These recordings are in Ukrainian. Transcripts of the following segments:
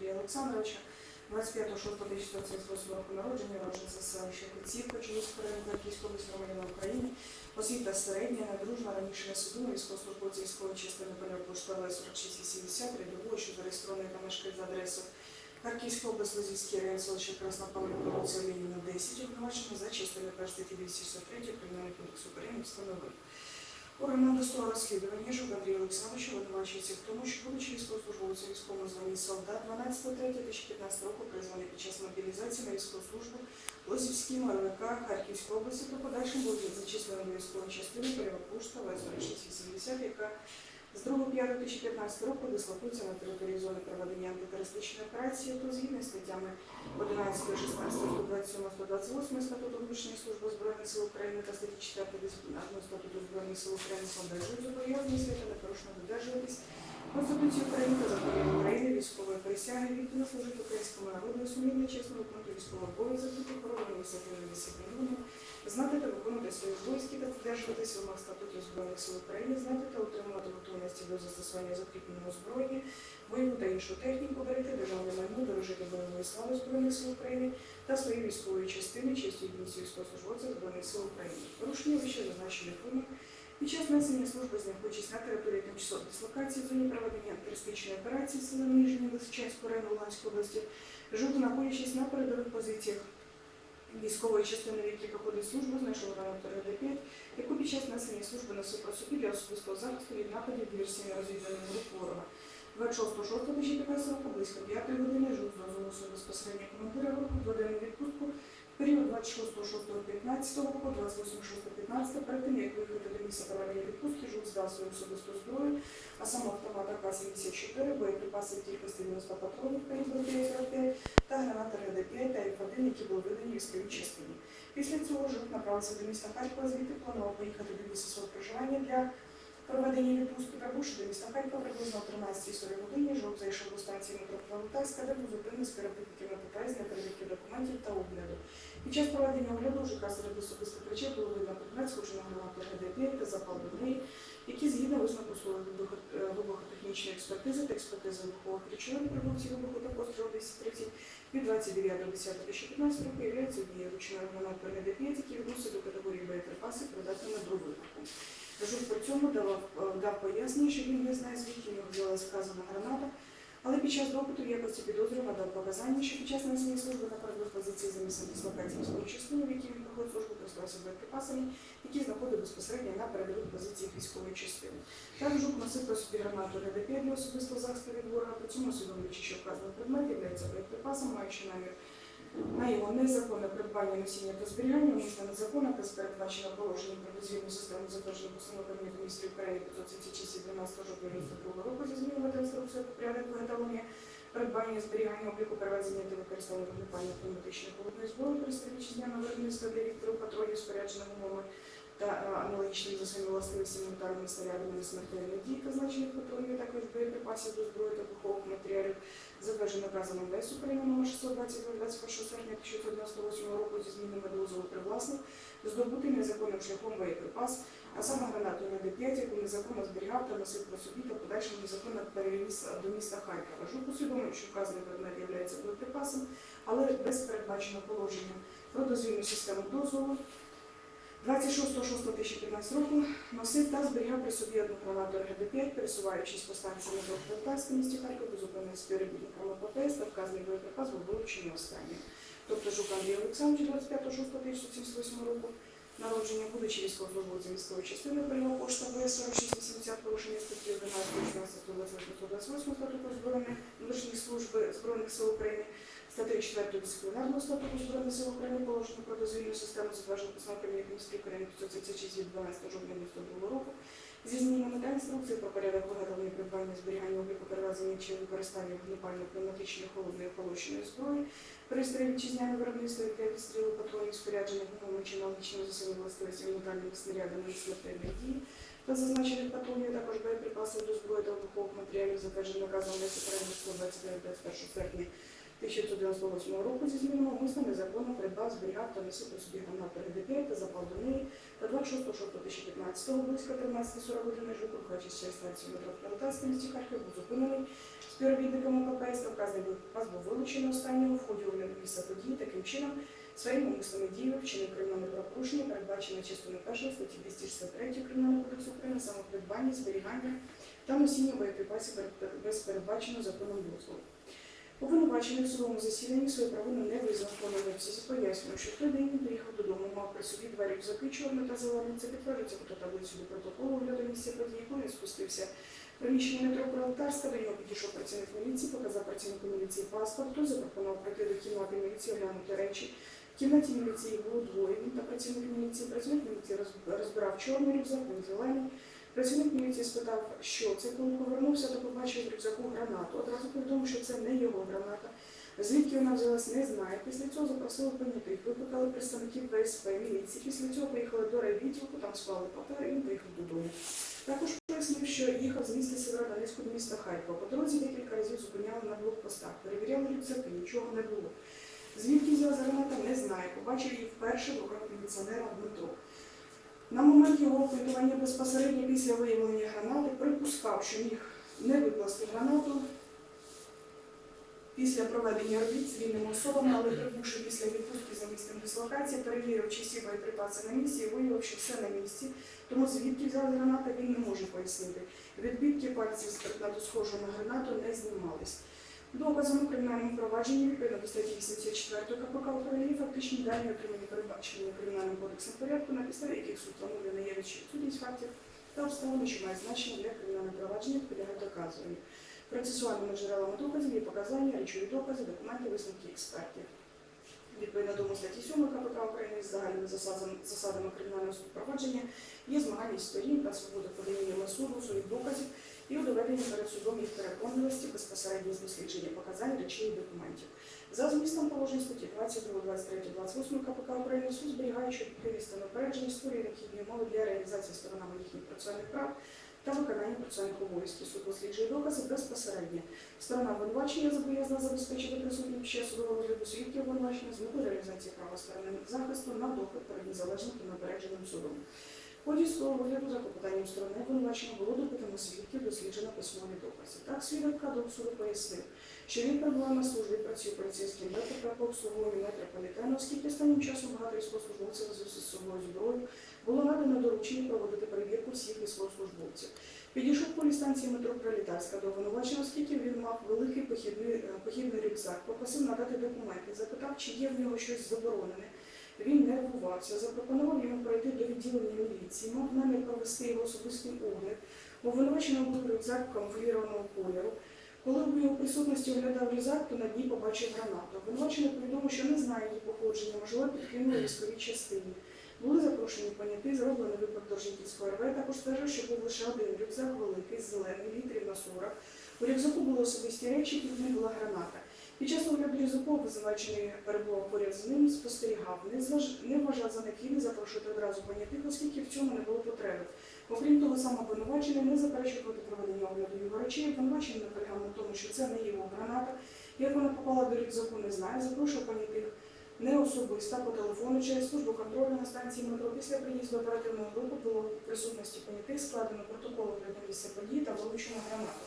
Андрія Олександровича, 25.06.1978 року народження, народження селища Коцівка, Чоловського району Харківської області громадянина України, освіта середня, недружна, раніше не судимо, військовослужбовці військової частини поштова 4680, рядової, що зареєстрований та мешкає за адресою Харківська область, Лозівський район, селище Краснопавлівка, вулиця Леніна, 10, обвинувачено за частиною 1 статті 263 Кримінального кодексу України встановив. Органом досудового розслідування Жук Андрій Олександрович обвинувачується в тому, що будучи військовослужбовцем військовому званні солдат 12.03.2015 року призваний під час мобілізації на військову службу Лозівській МРВК Харківської області, то подальшим був зачислений до військової частини Пушта ВС-680, яка з 2.5.2015 року дислокується на території зони проведення антитерористичної операції, то згідно з статтями 11, 16, 127, 128 статуту Внутрішньої служби Збройних сил України та статті 4 дисциплінарного статуту Збройних сил України зобов'язані свято непорушно додержуватись Конституції України та законів України, військової присяги, відповідно служити українському народу, сумлінно чесно виконувати військовий обов'язок, бути охороною високими дисциплінами, знати та виконувати свої обов'язки та додержуватись вимог статутів Збройних сил України, знати та утримувати готовності до застосування закріпленого озброєння, бойову та іншу техніку, берегти державне майно, дорожити бойової слави Збройних сил України та свої військової частини, честі гідності військовослужбовців Збройних сил України. Порушення вище зазначених вимог під час несення служби знаходячись на території тимчасової дислокації в зоні проведення антитерористичної операції сили Ніжні Лисичанського району Луганської області, жовто знаходячись на передових позиціях військової частини, в якій проходить службу, знайшов гранату РД-5, яку під час несення служби носив про собі для особистого захисту від нападів диверсійно розвідувальних груп ворога. 26.06.2015 року близько 5 години жив з дозволу безпосередньо командира року в годину відпустку період 26.06.15 по 28.06.15 перед тим, як виїхати до місця проведення відпустки, жук здав свою особисту зброю, а саме автомат АК-74, боєприпаси в кількості 90 патронів калібру 945 та гранати РД-5 та F1, які були видані військовій частині. Після цього жук направився до міста Харкова, звідти планував поїхати до місця свого проживання для проведення відпустки. Прибувши до міста Харкова приблизно о 13.40 годині, жук зайшов до станції метро Пролетарська, де був зупинений з перевірки на для перевірки документів та огляду. Під час проведення огляду жука серед особистих речей було видно предмет, схожий на гранату РД-5 та запал до неї, які згідно висновку своєї е, вибухотехнічної експертизи та експертизи вибухових речовин продукції вибуху та пострілу 230 від 29.10.2015 року являється однією ручною гранатою РД-5, які відносять до категорії боєприпасів, придатними до вибуху. Жук при цьому давав, е, дав пояснення, що він не знає, звідки в нього взялась вказана граната, але під час допиту якості підозрюваного дав показання, що під час несення служби на передових позиції за місцем дислокації військової частини, в якій він проходить службу, користувався боєприпасами, які знаходив безпосередньо на передових позиціях військової частини. Так жук носив при собі гранату РД-5 для особистого захисту від ворога, при цьому усвідомлюючи, що вказаний предмет є боєприпасом, маючи намір на його незаконне придбання, носіння та зберігання, умисне незаконне та передбачено положенням про дозвільну систему затвердженої постанови Кабінету міністрів України 536 від 12 жовтня 92 року зі змінами та інструкцією про порядок виготовлення, придбання, зберігання, обліку, перевезення та використання вогнепальної пневматичної холодної зброї при вітчизняного виробництва для віктору патронів, споряджених умовами та е, аналогічними за своїми властивостями ударними снарядами несмертельної дії та значених патронів, також боєприпасів до зброї та вибухових матеріалів, затверджено наказом МВС України номер 622 21 серпня 1998 року зі змінами дозволу привласник, здобутий незаконним шляхом боєприпас, а саме гранату РД-5, яку незаконно зберігав та носив про собі та подальшим незаконно перевіз до міста Харкова. Жук усвідомив, що вказаний предмет є боєприпасом, але без передбаченого положення про дозвільну систему дозволу 26.06.2015 року носив та зберігав при собі одну гранату РГД-5, пересуваючись по станції метро Полтавська місті Харкова, зупинив співробітниками ППС та вказаний боєприпас був вилучений останнім. Тобто Жук Андрій Олександрович 25.06.1978 року народження, будучи військовослужбовцем військової частини Перева пошта ВС 4680 порушення статті 11, 16, 128 статуту Збройних внутрішніх служб Збройних сил України, статтею 4 дисциплінарного статуту Збройних сил України положено про дозвільну систему затверджену постановою Кабінету міністрів України 536 від 12 жовтня 1992 року. Зі змінами та інструкції про порядок виготовлення, придбання, зберігання, обліку, перевезення чи використання вогнепальної пневматичної холодної холощеної зброї, пристрої вітчизняного виробництва для відстрілу патронів, спорядження гумовими чи аналогічними за своїми властивостями метальними снарядами і смертельної дії, та зазначених патронів, також боєприпасів до зброї та вибухових матеріалів, затверджених наказом України 129 21 серпня 1998 року зі змінами умисно незаконно придбав, зберігав та носив при собі гранату РД-5 та запал до неї та 26.06.2015 близько 13.40 години жук, рухаючись через станцію метро Пролетарська в місті Харків, був зупинений співробітниками ППС та вказаний Боєприпас був вилучений останнього в ході огляду місця події. Таким чином, своїми умисними діями вчинив кримінальне правопорушення, передбачене частиною 1 статті 263 Кримінального кодексу України, саме придбання, зберігання та носіння боєприпасів без передбаченого законом дозволу. Обвинувачений в судовому засіданні свою провину не визнав обсязі, пояснює, що в той день він приїхав додому, мав при собі два рюкзаки чорний та зелений. Це підтверджується фототаблицю до протоколу огляду місця події, коли він спустився приміщення метро Пролетарська, до нього підійшов працівник міліції, показав працівнику міліції паспорт, той запропонував прийти до кімнати міліції, оглянути речі. В кімнаті міліції було двоє, він та працівник міліції. Працівник міліції розбирав чорний рюкзак, він зелений. Працівник міліції спитав, що це, коли повернувся, то побачив рюкзаку гранату. Одразу повідомив, що це не його граната. Звідки вона взялась, не знає. Після цього запросили понятих, викликали представників ПСП, міліції. Після цього поїхали до райвідділку, там склали папери і він поїхав додому. Також пояснив, що їхав з міста Северодонецьку до міста Харкова. По дорозі декілька разів зупиняли на блокпостах, перевіряли рюкзаки, нічого не було. Звідки взялася граната, не знає. Побачив її вперше в руках міліціонера Дмитро. На момент його опитування безпосередньо після виявлення гранати припускав, що міг не викласти гранату після проведення робіт з вільними особами, але прибувши після відпустки за місцем дислокації, перевірив, чи всі боєприпаси на місці і виявив, що все на місці. Тому звідки взяла граната, він не може пояснити. Відбитки пальців з предмету на гранату не знімались. Доказом у кримінальному провадженні відповідно до статті 84 КПК України фактичні дані отримані передбачені кримінальним кодексом порядку, на підставі яких суд встановлює наявність відсутність фактів та обставини, що мають значення для кримінального провадження, підлягають доказуванню. Процесуальними джерелами доказів є показання, речові докази, документи, висновки експертів. Відповідно до статті 7 КПК України з загальними засадами, кримінального провадження є змагальність сторін та свобода подання суду своїх доказів і у доведенні перед судом їх переконливості безпосередньо з дослідження показань речей і документів. За змістом положень статті 22, 23, 28 КПК України суд зберігає, що підприємство напередження створює необхідні умови для реалізації сторонами їхніх процесуальних прав та виконання процесуальних обов'язків. Суд досліджує докази безпосередньо. Сторона обвинувачення зобов'язана забезпечити присутність ще судового розгляду свідків обвинувачення з метою реалізації права сторони захисту на допит перед незалежним та напередженим судом. Ході судового розгляду за клопотанням сторони обвинувачення було допитано свідків, досліджено письмові докази. Так свідок до суду пояснив, що він перебував на службі, працює поліцейським ДПП по метрополітену, оскільки останнім часом багато військовослужбовців з собою зброєю було надано доручення проводити перевірку всіх військовослужбовців. Підійшов полі станції метро Пролітарська до обвинувачення, оскільки він мав великий похідний, е, похідний рюкзак, попросив надати документи, запитав, чи є в нього щось заборонене. Він нервувався, запропонував йому пройти до відділення міліції, мав намір провести його особистий огляд. У обвинуваченого був рюкзак камуфлірованого кольору. Коли в його присутності оглядав рюкзак, то на дні побачив гранату. Обвинувачений повідомив, що не знає її походження, можливо, підкинули військовій частині. Були запрошені поняти, зроблений випадок до Житівського РВ. Також стверджує, що був лише один рюкзак великий, зелений, літрів на 40. У рюкзаку були особисті речі, під ним була граната. Під час огляду рюкзаку обвинувачений перебував поряд з ним, спостерігав, не, зваж... не вважав за необхідне запрошувати одразу понятих, оскільки в цьому не було потреби. Окрім того, сам обвинувачений не заперечив проти проведення огляду його речей. Обвинувачений наполягав на тому, що це не його граната. Як вона попала до рюкзаку, не знає. Запрошував понятих не особисто, по телефону через службу контролю на станції метро. Після приїзду оперативної групи було в присутності понятих складено протокол огляду місця події та вилучено гранату.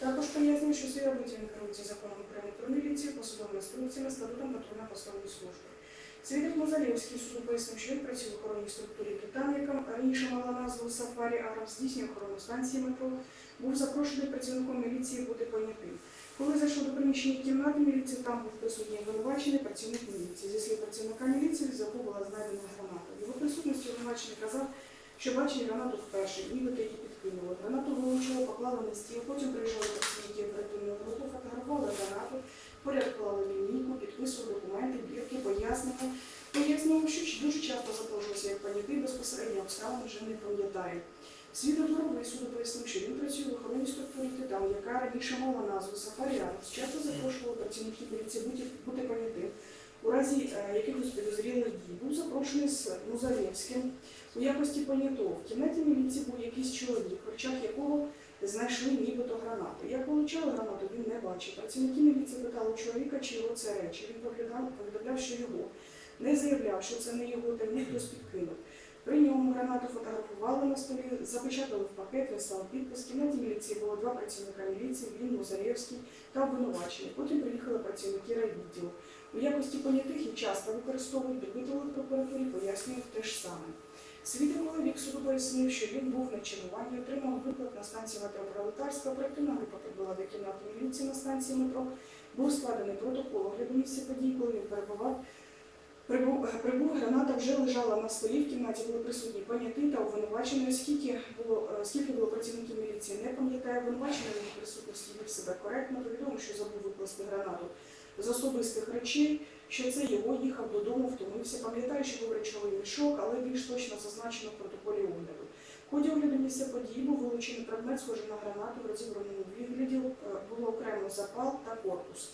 Також пояснює, що свої роботі він законом України про міліцію, посудовими інструкціями, статутом патрульно-постової служби. Свідок Мазалівський суду пояснив, що він працює в охоронній структурі Британії, яка раніше мала назву Сафарі Араб, здійснює охорону станції метро, був запрошений працівником міліції бути понятим. Коли зайшов до приміщення кімнати міліції, там був присутній обвинувачений працівник міліції. Зі слів працівника міліції в рюкзаку була знайдена граната. Його присутності обвинувачений казав, що бачив гранату вперше, нібито її підкинули. Гранату вилучили, поклали на стіл, потім приїжджали працівники оперативної групи, фотографували гранату, поряд клали лінійку, підписували документи, бірки, пояснення. Пояснював, що дуже часто запрошувався як понятий, безпосередньо обставин вже не пам'ятає. Свідок Горовий суду пояснив, що він працює в охоронній структурі Титан, яка раніше мала назву Сафаріанус. Часто запрошували працівників поліції бути, понятим. У разі е, якихось підозрілих дій був запрошений з Музалєвським у якості понятого. В кімнаті міліції був якийсь чоловік, в очах якого знайшли нібито гранату. Як вилучали гранату, він не бачив. Працівники міліції питали чоловіка, чи його це речі. Він повідомляв, що його. Не заявляв, що це не його, та ні хтось підкинув. При ньому гранату фотографували на столі, запечатали в пакет, вислав підпис. В кімнаті міліції було два працівника міліції, він Музарєвський та обвинувачений. Потім приїхали працівники райвідділу. У якості понятих їх часто використовують допитували прокуратурі, пояснюють те ж саме. Свідок Маловік суду пояснив, що він був на чергуванні, отримав виклик на станції метро Пролетарська, оперативна група прибула до кімнати міліції на станції метро, був складений протокол огляду місця подій, коли він перебував. Прибув, прибув граната вже лежала на столі. В кімнаті були присутні понятий та обвинувачений. Скільки було е, скільки було працівників міліції, не пам'ятає обвинувачений він присутності вів себе коректно. Повідомив, що забув викласти гранату з особистих речей, що це його їхав додому, втомився. Пам'ятає, що був речовий мішок, але більш точно зазначено в протоколі огляду. В ході огляду місця події був вилучений предмет, схожий на гранату в розібраному вигляді, е, було окремо запал та корпус.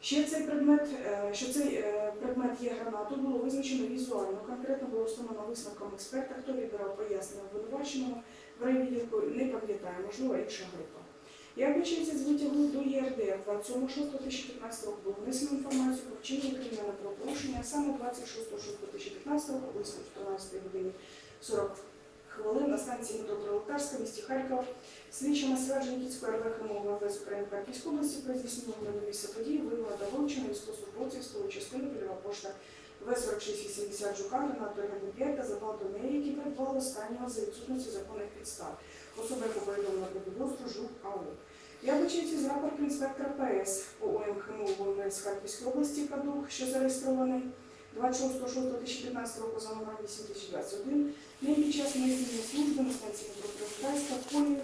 Ще цей предмет, е, що цей е, предмет є гранатою, було визначено візуально. Конкретно було встановлено висновком експерта, хто відбирав пояснення обвинуваченого в райвідділку, не пам'ятає, можливо, інша група. Я вбачається з витягу до ЄРД 27.6.2015 року було внесено інформацію про вчинення кримінального правопорушення, а саме 26.6.2015 року, близько 14 годині 40 хвилин на станції метропролетарська в місті Харкова Слідчими ствердження Кіцької РВ мова ВС України Харківської області про здійснення огляду місця події. Виявила та вилучена військовослужбовців військової частини польова пошта В-4680 Жука, Гранату РГД-5 та запал до неї, які придбали останнього за відсутності законних підстав. Особа, яку повідомила про підозру Жук АУ. Я вичаюся з рапорту інспектора ПС по ОМХМУ ВМС Харківської області Кадук, що зареєстрований 26.06.2015 року за номером 8021, не під час несення служби на станції метро в полі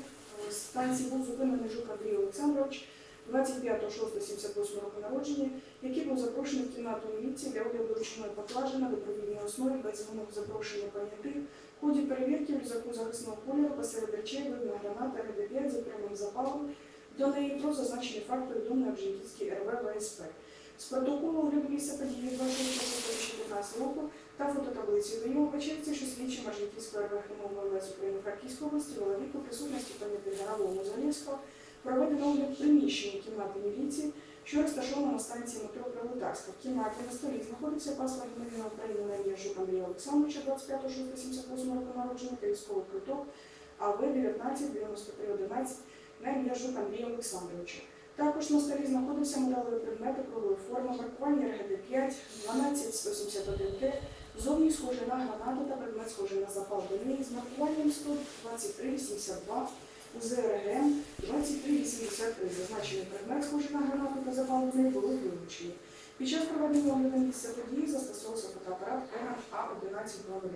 станції був зупинений Жук Андрій Олександрович 25.06.78 року народження, який був запрошений в кімнату міліції для огляду ручної поклажі на добровільній основі без вимог запрошення понятих. В ході перевірки в рюкзаку захисного кольору посеред речей виявлена граната РД-5 з окремим запалом. До неї про зазначені факти повідомлено в Житівській РВ ВСП. З протоколу огляду місця події 26.2015 року та фототаблиці вбачається, що слідчі Маржиківської РВ Хримової ВС України Харківської області Воловік у присутності пам'ятника генерала Музалівського проведено огляд приміщення кімнати міліції, що розташовано на станції метро Пролетарська. В кімнаті на столі знаходиться паспорт громадянина України на ім'я Андрія Олександровича 25.6.78 року народження та військовий квиток АВ 199311 на ім'я Жук Андрія Олександровича. Також на столі знаходився медалевий предмет округлої форми, маркування РГД-5, 12171Т, зовні схожий на гранату та предмет схожий на запал до неї з маркуванням 12382 УЗРГМ 2383. Зазначений предмет схожий на гранату та запал до були вилучені. Під час проведення огляду місця події застосовувався фотоапарат РА-1120.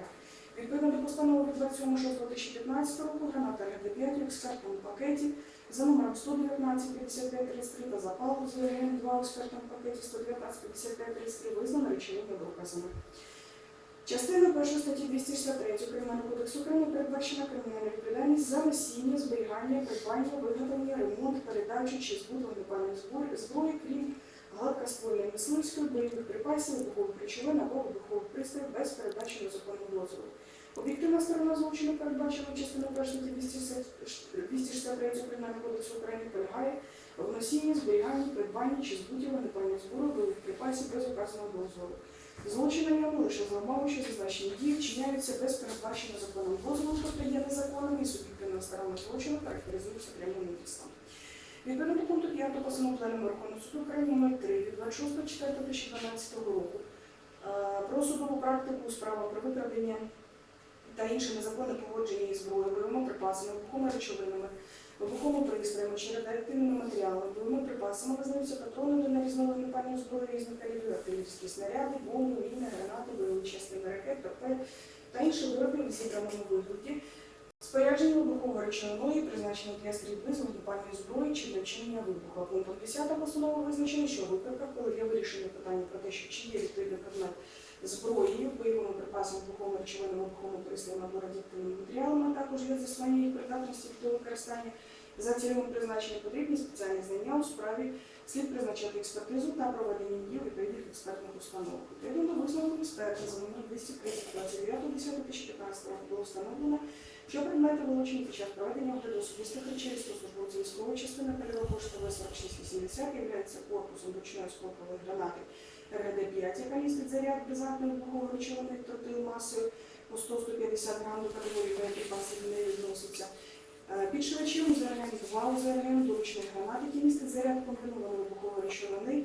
Відповідно до постанови від 27.06.2015 року граната РГД-5 в експертному пакеті за номером 119 55 33 та запалу з ВГН 2 у експертному пакеті 119 55 33 визнано речовими доказами. Частина 1 статті 263 Кримінального кодексу України передбачена кримінальна відповідальність за носіння, зберігання, придбання, виготовлення, ремонт, передачу чи збут вогнепальної зброї, крім гладкоствольної мисливської, бойових припасів, вибухових речовин або вибухових пристроїв без передачі незаконного дозволу. Об'єктивна сторона злочину, передбачена частиною 1 статті 263 Кримінального кодексу України, полягає в носінні, зберіганні, придбанні чи збуті вогнепальної зброї, бойових припасів без указаного дозволу. Злочинами лише зламали, що зазначені дії вчиняються без передбачення законом дозволу, тобто є незаконними і суб'єктивна сторона злочину характеризується прямим написом. Відповідно до пункту 5 постанови Пленуму Верховного суду України номер 3 від 26.04.2012 року е, про судову практику у справах про викрадення та інше незаконне поводження із зброєю, бойовими припасами, речовинами, вибуховими пристроями чи радіоактивними матеріалами, бойовими припасами визнаються патрони до нарізної напальної зброї різних калібрів, артилерійські снаряди, бомби, міни, гранати, бойові частини ракет, торпед та інші вироби зібраному вигляді, спорядження вибухової речовиною, призначені для стрільби з вогнепальної зброї чи для вчинення вибуху. Пунктом 10 постанови визначено, що в випадках, коли для вирішення питання про те, що чи є відповідний предмет зброєю, бойовими припасами, вибуховими речовинами, вибуховими пристроями або радіоактивними матеріалами, також є засвоєння їх придатності до використання. За цільовим призначенням потрібні спеціальні знання у справі. Слід призначати експертизу та проведення дій у відповідних експертних установ. Відповідно до експерта за номер 230 року було встановлено, що предмети вилучені під час проведення огляду особистих речей службовців військової частини польового пошти В-4680 являється корпусом ручної скопової гранати РГД-5, яка містить заряд дезантної вибухової речовини тротил масою по 100-150 грам до категорії боєприпасів не відноситься. Підшивачем УЗРГ 2 УЗРГ до ручних гранат, які містять заряд комбінованої вибухової речовини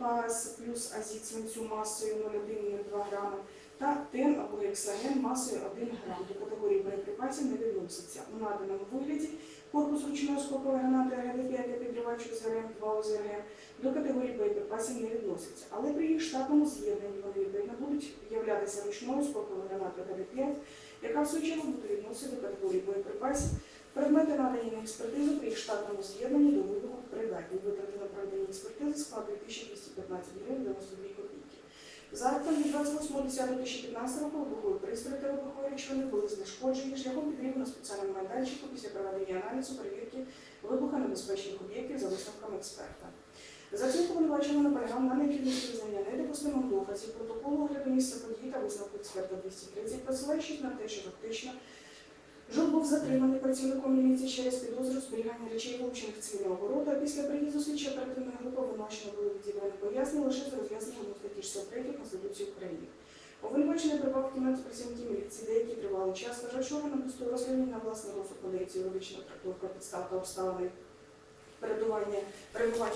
ААС плюс азід свинцю масою 0,1-0,2 грами та тен або гексаген масою 1 грам до категорії боєприпасів не відноситься. У наданому вигляді корпус ручної скопової гранати РГД-5 та підривач ОЗРМ 2 ОЗРГ до категорії боєприпасів не відносяться. Але при їх штатному з'єднанні вони відповідно будуть являтися ручною скоповою гранатою РГД-5, яка в свою чергу буде відносити до категорії боєприпасів. Предмети надані на експертизу при їх штатному з'єднанні до вибуху придатні. Витрати на проведення експертизи складують 1215 гривень 92 копійки. За актом від 28.10.2015 року вибухові пристрої та вибухові речовини були знешкоджені шляхом підріву на спеціальному майданчику після проведення аналізу перевірки вибухонебезпечних об'єктів за висновками експерта. За цим обвинувачено наполягав на необхідності визнання недопустимих доказів протоколу огляду місця події та висновку експерта 230, посилаючись на те, що фактично Жук був затриманий працівником міліції через підозру зберігання речей, вилучених цивільного обороту, після приїзду слідчої оперативної групи обвинувачено були відібрані пояснення лише з роз'ясненням у статті 63 Конституції України. Обвинувачений прибав в кімнаті працівників міліції деякий тривалий час, вважав, що орган пустив розслідування на власний розсуд подається юридична трактовка підстав та обставини перебування,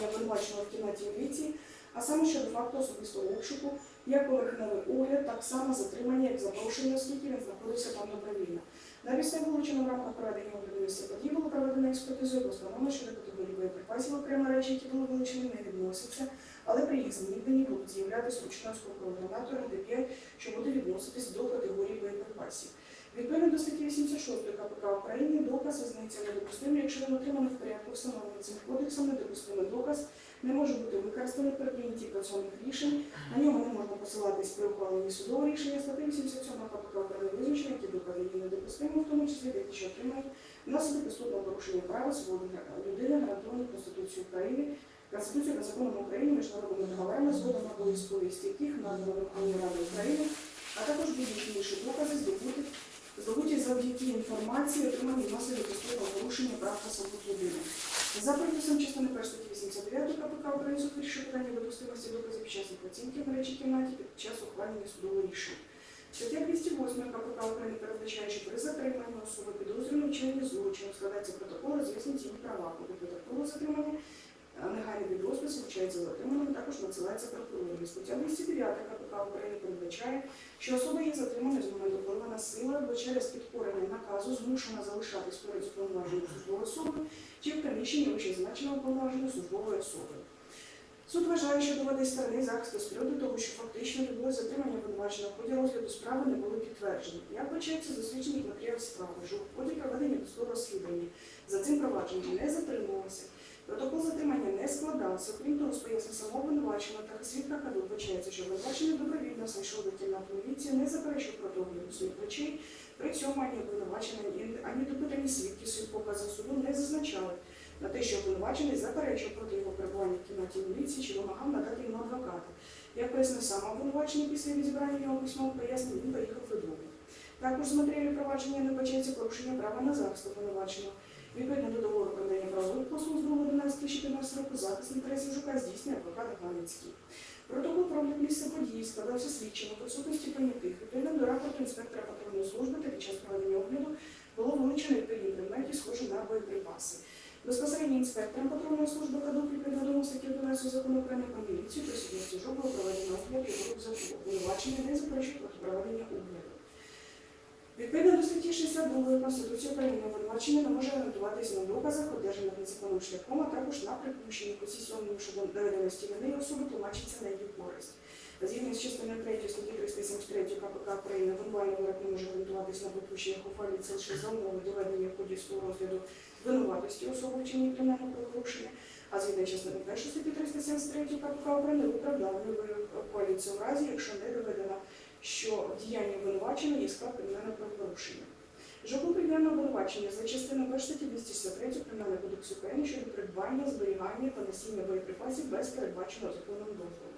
обвинуваченого в кімнаті міліції, а саме щодо факту особистого обшуку, як поверхневий огляд, так само затримання, як запрошення, оскільки він знаходився там добровільно. На підставі вилучено в рамках проведення огляду подій було проведено експертизою і постановлено, що категорії боєприпасів окремо речі, які були вилучені, не відносяться, але при їх зникненні будуть з'являтися ручною скоковою гранатою РД-5, що буде відноситись до категорії боєприпасів. Відповідно до статті 86 КПК України доказ визнається недопустимим, якщо він отриманий в порядку встановлений цим кодексом, недопустимий доказ не може бути використаний при прийнятті процесуальних рішень, на нього не можна посилатись при ухваленні судового рішення. Статті 87 КПК України визначено, які докази є недопустимими, в тому числі такі, що отримають внаслідок преступного порушення права свободи людини, гарантованих Конституцією України, Конституцією та законом України, міжнародними договорами, згодом на обов'язковість яких надано Верховній Раді України, а також будь-які інші докази здобути здобуті завдяки інформації, отриманій внаслідок преступного порушення прав та свобод людини. За приписом частини 1 статті 89 КПК України суд вирішує питання допустимості доказів під час оцінки в речі кімнаті під час ухвалення судового рішення. Стаття 208 КПК України передбачає, що при затриманні особи підозрюваної вчинення злочину складається протокол, роз'яснюється її права. Коли протоколу затримання негайний підрозпис вручається затриманим, також надсилається прокурору. Стаття 209 КПК України передбачає, що особа є затримана з моменту впливу сили або через підкорення наказу змушена залишатись поряд з уповноваженою службовою особою чи в приміщенні вищезначеного уповноваженої службової особи. Суд вважає, що доводи сторони захисту з приводу того, що фактично відбулося затримання обвинуваченого в ході розгляду справи не були підтверджені. Як бачається з досліджених матеріалів справи, що в ході проведення досудового розслідування за цим провадженням не затримувалося. Протокол затримання не складався, крім того, з пояснень самого обвинуваченого та свідка ходу вбачається, що обвинувачений добровільно знайшов до кімнати міліції, не заперечив проти огляду своїх речей, при цьому ані обвинувачений, ані- ані допитані свідки своїх показів суду не зазначали на те, що обвинувачений заперечив проти його перебування в кімнаті міліції чи вимагав надати йому адвоката. Як пояснив сам обвинувачений після відібрання його письмових пояснень, він поїхав додому. Також з матеріалів провадження не порушення права на захист обвинуваченого. Відповідно до договору про надання правових послуг з 2.11.2015 року захист інтересів жука здійснює адвокат Гамінський. Протокол про місця події складався слідчим у присутності понятих. Відповідно до рапорту інспектора патрульної служби та під час проведення огляду було вилучено відповідні предмети, схожі на боєприпаси. Безпосередньо інспектором патрульної служби КАДУ відповідно статті 11 закону України про міліцію присутності жук було проведено огляд і обвинувачення не заперечує проти проведення огляду. Відповідно до статті 62 Конституції України обвинувачення не може орієнтуватися на доказах, одержаних незаконним шляхом, а також на припущенні усі щодо доведеності вини особи тлумачиться на її користь. Згідно з частиною 3 статті 373 КПК України, обвинувальний вирок не може орієнтуватися на припущеннях ухвалі це лише за умови доведення в розгляду винуватості особи вчинення кримінального правопорушення, а згідно з частиною 1 статті 373 КПК України виправдання ухвалюється в разі, якщо не доведено що в діянні обвинувачення є склад кримінального правопорушення. Жовту кримінальне обвинувачення за частиною 1 статті 263 Кримінального кодексу України щодо придбання, зберігання та носіння боєприпасів без передбаченого законом дозволу.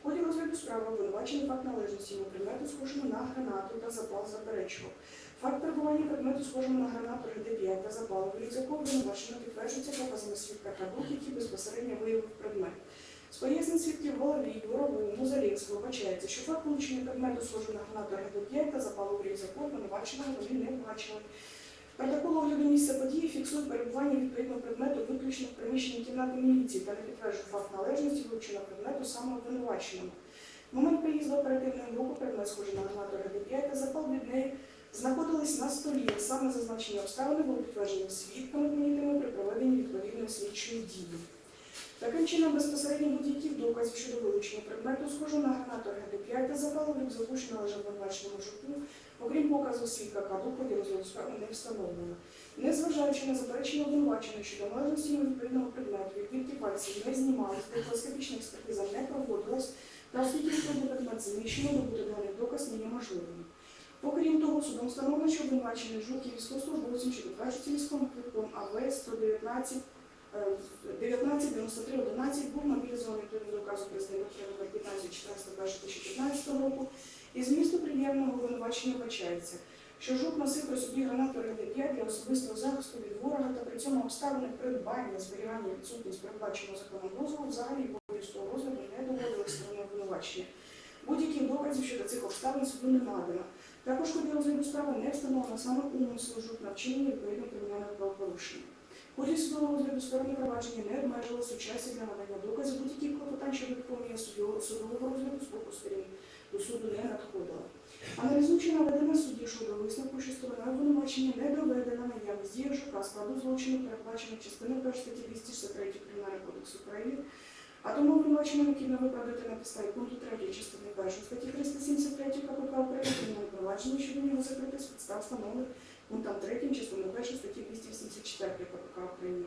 В ході розгляду справи обвинувачений факт належності йому предмету, схожому на гранату та запал заперечував. Факт перебування предмету, схожому на гранату ГД-5 та запалу, з якого обвинувачено підтверджується показами свідка Кадук, який безпосередньо виявив предмет. З пояснень свідків Воловій, Борову, Музалєвського вбачається, що факт получення предмету схожого на ГД-5 та запалу в рюкзаку обвинуваченого вони не бачили. Протокол огляду місця події фіксує перебування відповідного предмету виключно в приміщенні кімнати міліції та не підтверджує факт належності вилученого предмету саме обвинуваченому. В момент приїзду оперативної групи предмет схожий на гранату ГД-5 та запал від неї знаходились на столі. Саме зазначені обставини були підтверджені свідками понятими при проведенні відповідної слідчої дії. Таким чином, безпосередньо будь-яких доказів щодо вилучення предмету, схожого на гранату ГД-5 та запалу в рюкзаку, що належав обвинуваченому жуку, окрім показу свідка каду, справи не встановлено. Незважаючи на заперечення обвинувачених щодо належності відповідного предмету, відбитки пальців не знімались, дактилоскопічна експертиза не проводилась, та оскільки відповідний предмет знищено, добути доказ не є можливим. Окрім того, судом встановлено, що обвинувачений жук є військовослужбовцем, що підтверджується військовим квитком АВ 119 е, 199311 був мобілізований відповідно до указу президента України 15 року. І з місту пред'явленого обвинувачення вбачається, що жук носив при собі гранату РД-5 для особистого захисту від ворога та при цьому обставини придбання, зберігання відсутність передбаченого законом дозволу взагалі того розгляду не доводили сторони обвинувачення. Будь-яких доказів щодо цих обставин суду не надано. Також ході розгляду справи не встановлено саме умислу жук на вчинення відповідно кримінального правопорушення. Ході судового розгляду сторони провадження не обмежилися у часі для надання доказів будь-яких клопотань щодо виконання судового розгляду з боку сторін до суду не надходило. Аналізуючи наведене судді щодо висновку, що сторона обвинувачення не доведена наявність дії ЖК складу злочину, передбачених частиною 1 статті 263 Кримінального кодексу України, а тому обвинуваченому необхідно виправдати на підставі пункту 3 частини 1 статті 373 КПК України провадження щодо нього закрите з підстав встановлених пунктом 3 частини 1 статті 284 КПК України.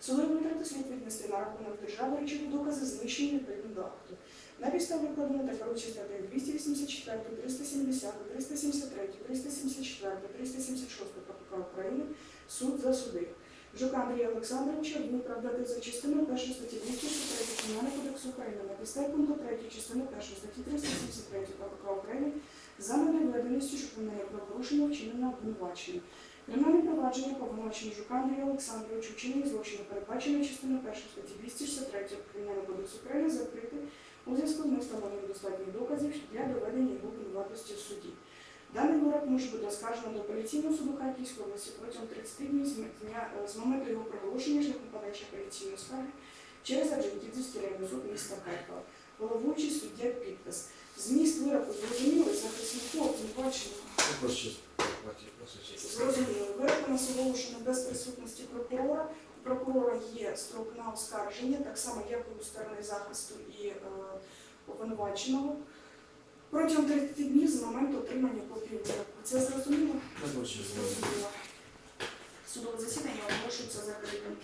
Судові витрати слід на рахунок держави речові докази знищені відповідно до акту. На підставі вкладено та коротші статей 284, 370, 373, 374, 376 КПК України суд засудив. Жука Андрія Олександровича виправдати за частиною 1 статті 203 Кримінального кодексу України на підставі пункту 3 частини 1 статті 373 КПК України за недоведеністю, що кримінальне правопорушення вчинено обвинувачення. Кримінальне провадження по обвинуваченню Жука Андрія Олександровича вчинення злочину передбачено частиною 1 статті 263 Кримінального кодексу України закрити у зв'язку з невстановленням достатніх доказів для доведення його винуватості в суді. Даний вирок може бути оскаржено до апеляційного суду Харківської області протягом 30 днів дня- з моменту його проголошення шляхом подачі апеляційної скарги через Аджентівський районний суд міста Харкова. Головуючий суддя підпис. Зміст вироку зрозумілий, захиснику чисто. Зрозуміло. Вирок нас оголошено без присутності прокурора. У прокурора є строк на оскарження, так само як і у сторони захисту і е, обвинуваченого. Протягом 30 днів з моменту отримання копії вироку. Це зрозуміло? Зрозуміло. Судове засідання оголошується закритим.